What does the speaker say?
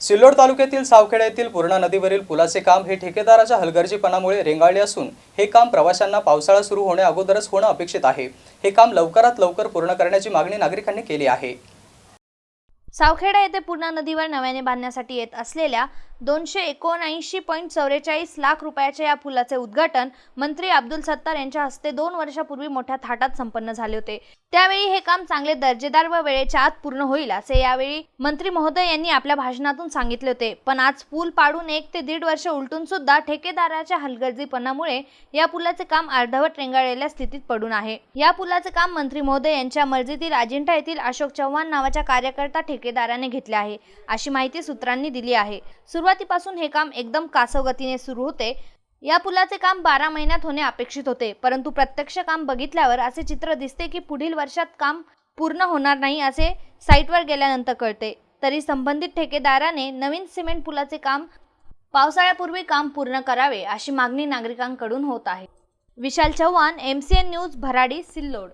सिल्लोड तालुक्यातील सावखेडा येथील पूर्णा नदीवरील पुलाचे काम हे ठेकेदाराच्या हलगर्जीपणामुळे रेंगाळले असून हे काम प्रवाशांना पावसाळा सुरू होण्या अगोदरच होणं अपेक्षित आहे. हे काम लवकरात लवकर पूर्ण करण्याची मागणी नागरिकांनी केली आहे. सावखेडा येथे पूर्णा नदीवर नव्याने बांधण्यासाठी येत असलेल्या दोनशे एकोणऐंशी पॉईंट चौवेचाळीस लाख रुपयाच्या या पुलाचे उद्घाटन मंत्री अब्दुल सत्तार यांच्या हस्ते दोन वर्षापूर्वी मोठ्या थाटात संपन्न झाले होते. त्यावेळी हे काम चांगले दर्जेदार व वेळेच्या आत पूर्ण होईल असे यावेळी मंत्री महोदय यांनी आपल्या भाषणातून सांगितले होते. पण आज पूल पाडून एक ते दीड वर्ष उलटून सुद्धा ठेकेदाराच्या हलगर्जीपणामुळे या पुलाचे काम अर्धवट रेंगाळलेल्या स्थितीत पडून आहे. या पुलाचे काम मंत्री महोदय यांच्या मर्जीतील अजिंठा येथील अशोक चव्हाण नावाच्या कार्यकर्ता ठेकेदाराने घेतले आहे. अशी माहिती सूत्रांनी दिली आहे. सुरुवातीपासून हे काम एकदम कासवगतीने सुरू होते. या पुलाचे काम बारा महिन्यात होणे अपेक्षित होते. परंतु प्रत्यक्ष काम बघितल्यावर असे चित्र दिसते की पुढील वर्षात काम पूर्ण होणार नाही असे साईटवर गेल्यानंतर कळते. तरी संबंधित ठेकेदाराने नवीन सिमेंट पुलाचे काम पावसाळ्यापूर्वी काम पूर्ण करावे अशी मागणी नागरिकांकडून होत आहे. Vishal Chavan M C N news Bharadi Sillod.